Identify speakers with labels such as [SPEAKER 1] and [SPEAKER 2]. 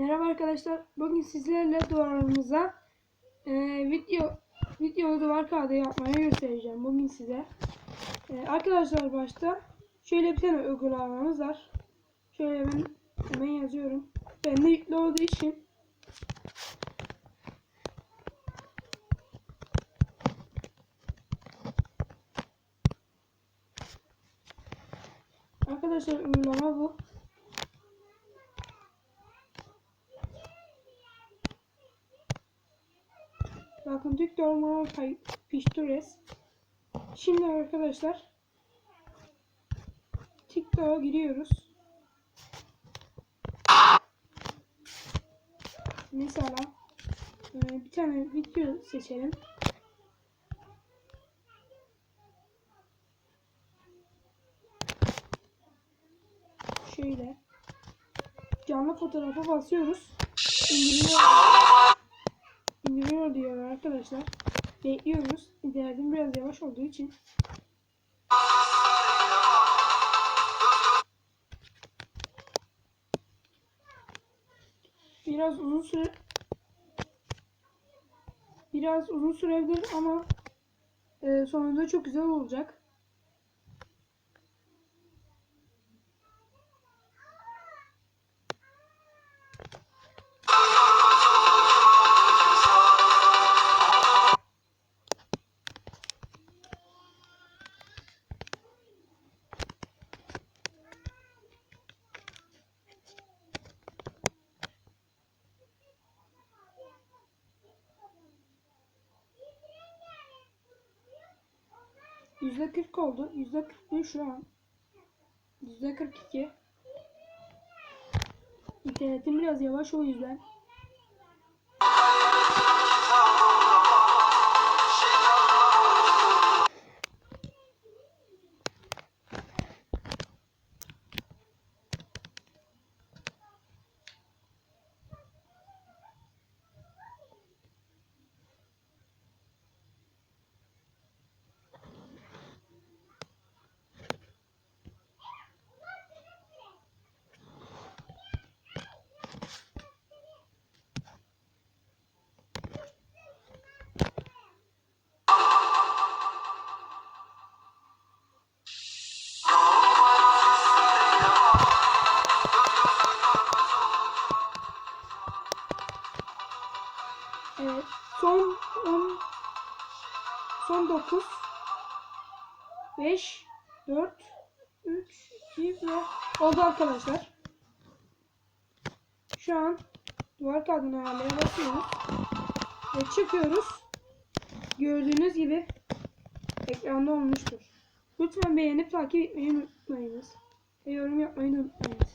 [SPEAKER 1] Merhaba arkadaşlar. Bugün sizlerle duvarımıza e, video video duvar kağıdı yapmayı göstereceğim. Bugün size. E, arkadaşlar başta şöyle bir tane uygulamamız var. Şöyle ben hemen yazıyorum. Bende yüklü olduğu için Arkadaşlar uygulama bu. Bakın Türk Normal Pictures. Şimdi arkadaşlar TikTok'a giriyoruz. Mesela e, bir tane video seçelim. Şöyle canlı fotoğrafa basıyoruz. İndiriyor. İndiriyor diyor arkadaşlar. Bekliyoruz. İnternetim biraz yavaş olduğu için. Biraz uzun süre biraz uzun sürebilir ama e, sonunda çok güzel olacak. Yüzde 40 oldu. Yüzde 41 şu an. Yüzde 42. İnternetim biraz yavaş o yüzden. Son 10 son 9 5 4 3 2 ve oldu arkadaşlar. Şu an duvar kağıdını ayarlaya basıyoruz. Ve çıkıyoruz. Gördüğünüz gibi ekranda olmuştur. Lütfen beğenip takip etmeyi unutmayınız. Ve yorum yapmayı unutmayınız.